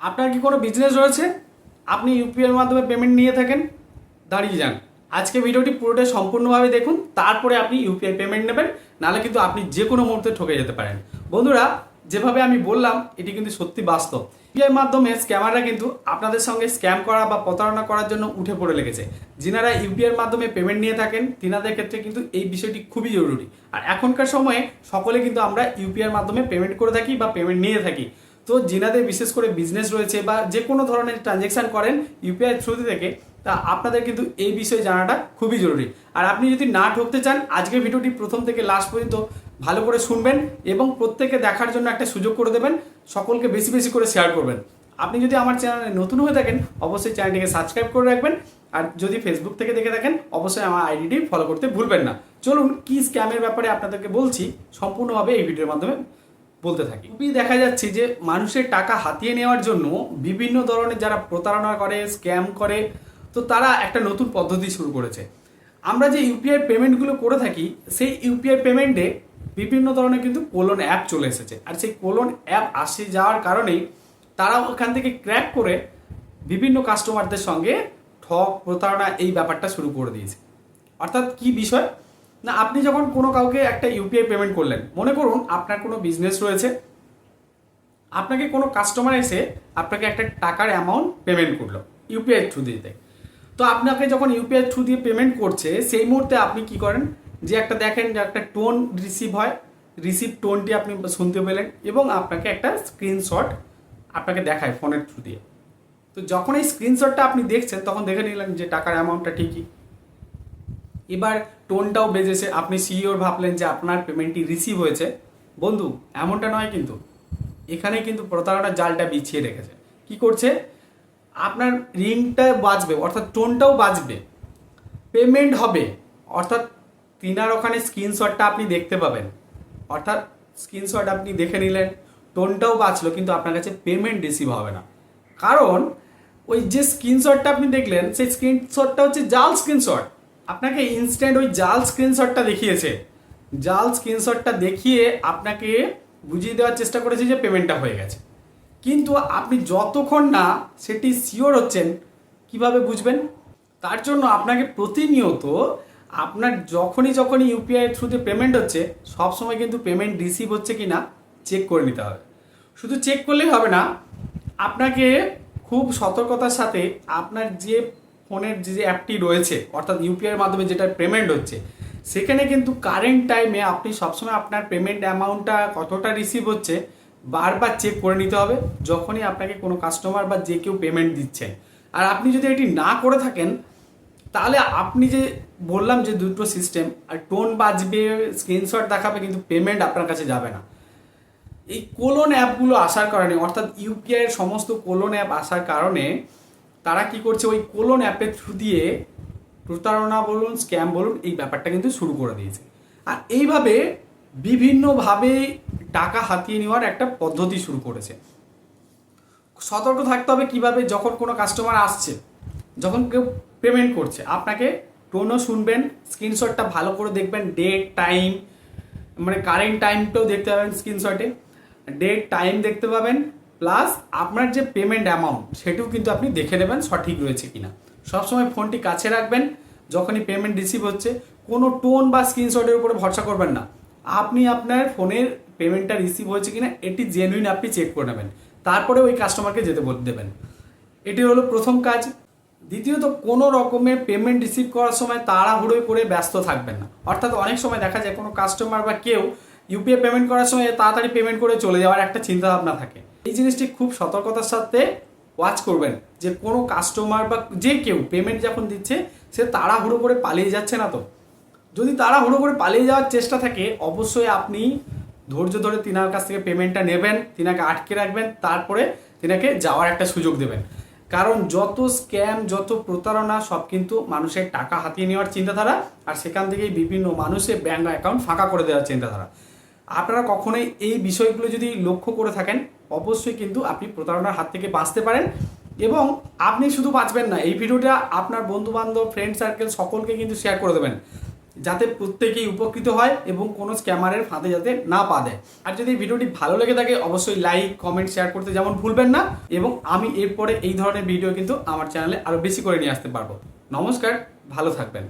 আপনার কি কোনো বিজনেস রয়েছে? আপনি ইউপিআইয়ের মাধ্যমে পেমেন্ট নিয়ে থাকেন? দাঁড়িয়ে যান। আজকে ভিডিওটি পুরোটাই সম্পূর্ণভাবে দেখুন, তারপরে আপনি ইউপিআই পেমেন্ট নেবেন, নাহলে কিন্তু আপনি যে কোনো মুহূর্তে ঠকে যেতে পারেন। বন্ধুরা, যেভাবে আমি বললাম, এটি কিন্তু সত্যি বাস্তব। ইউপিআই মাধ্যমে স্ক্যামাররা কিন্তু আপনাদের সঙ্গে স্ক্যাম করা বা প্রতারণা করার জন্য উঠে পড়ে লেগেছে। যিনারা ইউপিআইয়ের মাধ্যমে পেমেন্ট নিয়ে থাকেন, তিনাদের ক্ষেত্রে কিন্তু এই বিষয়টি খুবই জরুরি। আর এখনকার সময়ে সকলে কিন্তু আমরা ইউপিআইয়ের মাধ্যমে পেমেন্ট করে থাকি বা পেমেন্ট নিয়ে থাকি। তো যিনাদের বিশেষ করে বিজনেস রয়েছে বা যে কোনো ধরনের ট্রানজেকশন করেন ইউপিআই থ্রুতে থেকে, তা আপনাদের কিন্তু এই বিষয়ে জানাটা খুবই জরুরি। আর আপনি যদি না ঢুকতে চান, আজকের ভিডিওটি প্রথম থেকে লাস্ট পর্যন্ত ভালো করে শুনবেন এবং প্রত্যেকে দেখার জন্য একটা সুযোগ করে দেবেন, সকলকে বেশি বেশি করে শেয়ার করবেন। আপনি যদি আমার চ্যানেলে নতুন হয়ে থাকেন, অবশ্যই চ্যানেলটিকে সাবস্ক্রাইব করে রাখবেন। আর যদি ফেসবুক থেকে দেখে থাকেন, অবশ্যই আমার আইডিটি ফলো করতে ভুলবেন না। চলুন, কি স্ক্যামের ব্যাপারে আপনাদেরকে বলছি, সম্পূর্ণভাবে এই ভিডিওর মাধ্যমে বলতে থাকি। খুবই দেখা যাচ্ছে যে মানুষের টাকা হাতিয়ে নেওয়ার জন্য বিভিন্ন ধরনের যারা প্রতারণা করে স্ক্যাম করে, তো তারা একটা নতুন পদ্ধতি শুরু করেছে। আমরা যে ইউপিআই পেমেন্টগুলো করে থাকি, সেই ইউপিআই পেমেন্টে বিভিন্ন ধরনের কিন্তু কোলন অ্যাপ চলে এসেছে। আর সেই কোলন অ্যাপ আসে যাওয়ার কারণেই তারা ওখান থেকে ক্র্যাক করে বিভিন্ন কাস্টমারদের সঙ্গে ঠক প্রতারণা এই ব্যাপারটা শুরু করে দিয়েছে। অর্থাৎ কি বিষয়? না, আপনি যখন কোনো কাউকে একটা ইউপিআই পেমেন্ট করলেন, মনে করুন আপনার কোনো বিজনেস রয়েছে, আপনাকে কোনো কাস্টমার এসে আপনাকে একটা টাকার অ্যামাউন্ট পেমেন্ট করল ইউপিআই থ্রু দিতে তো। আপনাকে যখন ইউপিআই থ্রু দিয়ে পেমেন্ট করছে, সেই মুহূর্তে আপনি কি করেন? যে একটা দেখেন যে একটা টোন রিসিভ হয় রিসিভ টোনটি আপনি শুনতে পেলেন এবং আপনাকে একটা স্ক্রিনশট আপনাকে দেখায় ফোনের থ্রু দিয়ে। তো যখন এই স্ক্রিনশটটা আপনি দেখছেন, তখন দেখে নিলেন যে টাকার অ্যামাউন্টটা ঠিকই। এবার টোনটাও বেজেছে। আপনি সিইওর ভাবলেন যে আপনার পেমেন্টটি রিসিভ হয়েছে। বন্ধু, এমনটা নয় কিন্তু। এখানে কিন্তু প্রতারণার জালটা বিছিয়ে রেখেছে। কি করছে? আপনার রিংটা বাজবে, অর্থাৎ টোনটাও বাজবে। পেমেন্ট হবে, অর্থাৎ তিনার ওখানে স্ক্রিনশটটা আপনি দেখতে পাবেন। অর্থাৎ স্ক্রিনশট আপনি দেখে নিলেন, টোনটাও বাঁচলো, কিন্তু আপনার কাছে পেমেন্ট রিসিভ হবে না। কারণ, ওই যে স্ক্রিনশটটা আপনি দেখলেন, সেই স্ক্রিনশটটা হচ্ছে জাল স্ক্রিনশট। আপনাকে ইনস্ট্যান্ট ওই জাল স্ক্রিনশটটা দেখিয়েছে। জাল স্ক্রিনশটটা দেখিয়ে আপনাকে বুঝিয়ে দেওয়ার চেষ্টা করেছে যে পেমেন্টটা হয়ে গেছে। কিন্তু আপনি যতক্ষণ না সেটি শিওর হচ্ছেন, কীভাবে বুঝবেন? তার জন্য আপনাকে প্রতিনিয়ত আপনার যখনই যখনই ইউপিআই থ্রুতে পেমেন্ট হচ্ছে সবসময় কিন্তু পেমেন্ট রিসিভ হচ্ছে কি না চেক করে নিতে হবে। শুধু চেক করলেই হবে না, আপনাকে খুব সতর্কতার সাথে আপনার যে ফোনের যে অ্যাপটি রয়েছে, অর্থাৎ ইউপিআইয়ের মাধ্যমে যেটা পেমেন্ট হচ্ছে, সেখানে কিন্তু কারেন্ট টাইমে আপনি সবসময় আপনার পেমেন্ট অ্যামাউন্টটা কতটা রিসিভ হচ্ছে, বারবার চেক করে নিতে হবে, যখনই আপনাকে কোনো কাস্টমার বা যে কেউ পেমেন্ট দিচ্ছে। আর আপনি যদি এটি না করে থাকেন, তাহলে আপনি যে বললাম যে দুটো সিস্টেম আর টোন বাজবে স্ক্রিনশট দেখাবে, কিন্তু পেমেন্ট আপনার কাছে যাবে না। এই কোলন অ্যাপগুলো আসার কারণে, অর্থাৎ ইউপিআই এর সমস্ত কোলন অ্যাপ আসার কারণে তারা কি করছে, ওই কোলন অ্যাপের থ্রু দিয়ে প্রতারণা বলুন স্ক্যাম বলুন, এই ব্যাপারটা কিন্তু শুরু করে দিয়েছে। আর এইভাবে বিভিন্নভাবে টাকা হাতিয়ে নেওয়ার একটা পদ্ধতি শুরু করেছে। সতর্ক থাকতে হবে কীভাবে, যখন কোনো কাস্টমার আসছে, যখন কেউ পেমেন্ট করছে, আপনাকে টোনও শুনবেন স্ক্রিনশটটা ভালো করে দেখবেন ডেট টাইম মানে কারেন্ট টাইমটাও দেখতে পাবেন স্ক্রিনশটে ডেট টাইম দেখতে পাবেন প্লাস আপনার যে পেমেন্ট অ্যামাউন্ট সেটিও কিন্তু আপনি দেখে নেবেন সঠিক রয়েছে কিনা। সবসময় ফোনটি কাছে রাখবেন, যখনই পেমেন্ট রিসিভ হচ্ছে, কোনো টোন বা স্ক্রিনশটের উপরে ভরসা করবেন না। আপনি আপনার ফোনের পেমেন্টটা রিসিভ হয়েছে কিনা, এটি জেনুইন আপনি চেক করে নেবেন। তারপরে ওই কাস্টমারকে যেতে বলতে দেবেন। এটি হলো প্রথম কাজ। দ্বিতীয়ত, কোনো রকমের পেমেন্ট রিসিভ করার সময় তাড়াহুড়োই করে ব্যস্ত থাকবেন না। অর্থাৎ অনেক সময় দেখা যায় কোনো কাস্টমার বা কেউ ইউপিআই পেমেন্ট করার সময় তাড়াতাড়ি পেমেন্ট করে চলে যাওয়ার একটা চিন্তা ভাবনা থাকে। এই জিনিসটি খুব সতর্কতার সাথে ওয়াচ করবেন যে কোনো কাস্টমার বা যে কেউ পেমেন্ট যখন দিচ্ছে, সে তারা তাড়াহুড়ো করে পালিয়ে যাচ্ছে না তো। যদি তারা তাড়াহুড়ো করে পালিয়ে যাওয়ার চেষ্টা থাকে, অবশ্যই আপনি ধৈর্য ধরে তিনার কাছ থেকে পেমেন্টটা নেবেন, তিনাকে আটকে রাখবেন, তারপরে তিনাকে যাওয়ার একটা সুযোগ দেবেন। কারণ যত স্ক্যাম যত প্রতারণা, সব কিন্তু মানুষের টাকা হাতিয়ে নেওয়ার চিন্তাধারা আর সেখান থেকেই বিভিন্ন মানুষের ব্যাঙ্ক অ্যাকাউন্ট ফাঁকা করে দেওয়ার চিন্তাধারা। আপনারা কখনোই এই বিষয়গুলো যদি লক্ষ্য করে থাকেন অবশ্যই কিন্তু আপনি প্রতারণার হাত থেকে বাঁচতে পারেন এবং আপনি শুধু বাঁচবেন না, এই ভিডিওটা আপনার বন্ধু বান্ধব ফ্রেন্ড সার্কেল সকলকে কিন্তু শেয়ার করে দেবেন। যাতে প্রত্যেকেই উপকৃত হয় এবং কোনো স্ক্যামারের ফাঁদে যাতে না পা দেয়। আর যদি ভিডিওটি ভালো লেগে থাকে, অবশ্যই লাইক কমেন্ট শেয়ার করতে যেমন ভুলবেন না এবং আমি এরপরে এই ধরনের ভিডিও কিন্তু আমার চ্যানেলে আরও বেশি করে নিয়ে আসতে পারব। নমস্কার, ভালো থাকবেন।